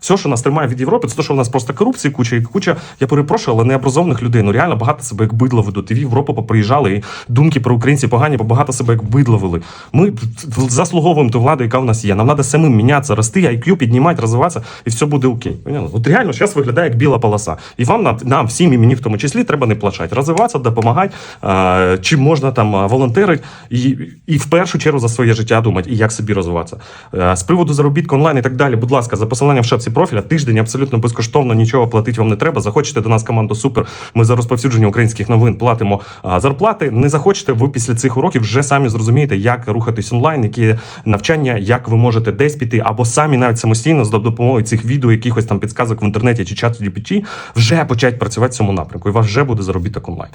Все, що нас тримає від Європи, це те, що в нас просто корупції куча і куча. Я перепрошую, але необразованих людей. Ну реально багато себе як бидло ведуть. І в Європу поприїжджали, і думки про українців погані, бо багато себе як бидло вели. Ми заслуговуємо ту владу, яка в нас є. Нам треба самим мінятися, рости, IQ піднімати, розвиватися, і все буде окей. От реально зараз виглядає як біла полоса. І вам нам, нам всім і мені в тому числі треба не плачати. Розвиватися, допомагати, чим можна там волонтерити і, і в першу чергу за своє життя думати, і як собі розвиватися. З приводу заробітку онлайн і так далі, будь ласка, за посиланням в шапці профіля, тиждень абсолютно безкоштовно, нічого платити вам не треба. Захочете до нас команду супер. Ми за розповсюдження українських новин платимо зарплати. Не захочете, ви після цих уроків вже самі зрозумієте, як рухатись онлайн, які навчання, як ви можете десь піти, або самі навіть самостійно за допомогою цих відео, якихось там підсказок в інтернеті чи чату GPT, вже почати працювати в цьому напрямку. І вас вже буде заробіток онлайн.